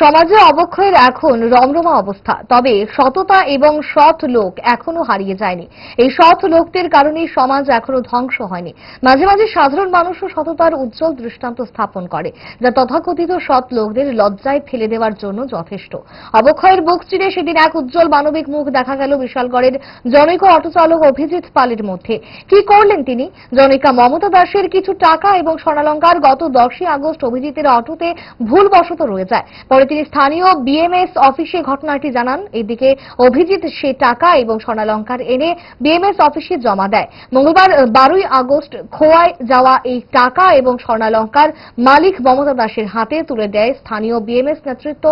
সমাজে অবক্ষয়ের এখন রমরমা অবস্থা। তবে সততা এবং সৎ লোক এখনও হারিয়ে যায়নি। এই সৎ লোকদের কারণে সমাজ এখনও ধ্বংস হয়নি। মাঝে মাঝে সাধারণ মানুষও সততার উজ্জ্বল দৃষ্টান্ত স্থাপন করে, যা তথাকথিত সৎ লোকদের লজ্জায় ফেলে দেওয়ার জন্য যথেষ্ট। অবক্ষয়ের বুক চিরে সেদিন এক উজ্জ্বল মানবিক মুখ দেখা গেল বিশালগড়ের জনৈক অটোচালক অভিজিৎ পালের মধ্যে। কি করলেন তিনি? জনৈকা মমতা দাসের কিছু টাকা এবং স্বর্ণালঙ্কার গত দশই আগস্ট অভিজিতের অটোতে ভুলবশত রয়ে যায়। পরে তিনি স্থানীয় বিএমএস অফিসে ঘটনাটি জানান। এদিকে অভিজিৎ সে টাকা এবং স্বর্ণালঙ্কার এনে বিএমএস অফিসে জমা দেয়। মঙ্গলবার বারোই আগস্ট খোয়ায় যাওয়া এই টাকা এবং স্বর্ণালঙ্কার মালিক মমতা দাসের হাতে তুলে দেয়। স্থানীয় বিএমএস নেতৃত্ব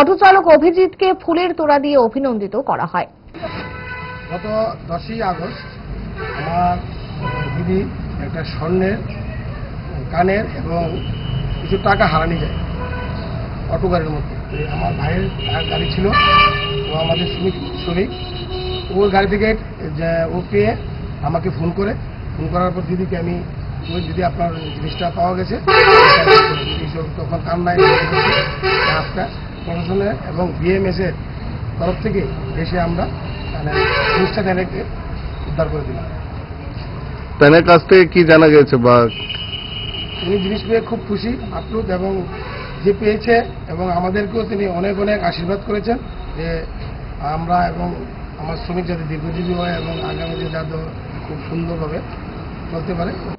অটোচালক অভিজিৎকে ফুলের তোড়া দিয়ে অভিনন্দিত করা হয়। গত দশই আগস্ট আমার দিদি একটা স্বর্ণের, কানের এবং কিছু টাকা হারানি যায়। অটো গাড়ির মধ্যে আমার ভাইয়ের গাড়ি ছিল। ও আমাদের শ্রমিক শ্রমিক ওর গাড়ি থেকে ও পেয়ে আমাকে ফোন করে। ফোন করার পর দিদিকে আমি ওই দিদি আপনার জিনিসটা পাওয়া গেছে? তখন কান্নায়। আজকে প্রশাসনের এবং বিএমএস এর তরফ থেকে এসে আমরা মানে জিনিসটা রেখে উদ্ধার করে দিলাম। তাদের কাছ থেকে কি জানা গেছে বা তিনি জিনিস পেয়ে খুব খুশি আপ্লুত এবং যে পেয়েছে এবং আমাদেরকেও তিনি অনেক অনেক আশীর্বাদ করেছেন যে আমরা এবং আমার শ্রমিক যাতে দীর্ঘজীবী হয় এবং আগামীতে যাতে খুব সুন্দরভাবে চলতে পারে।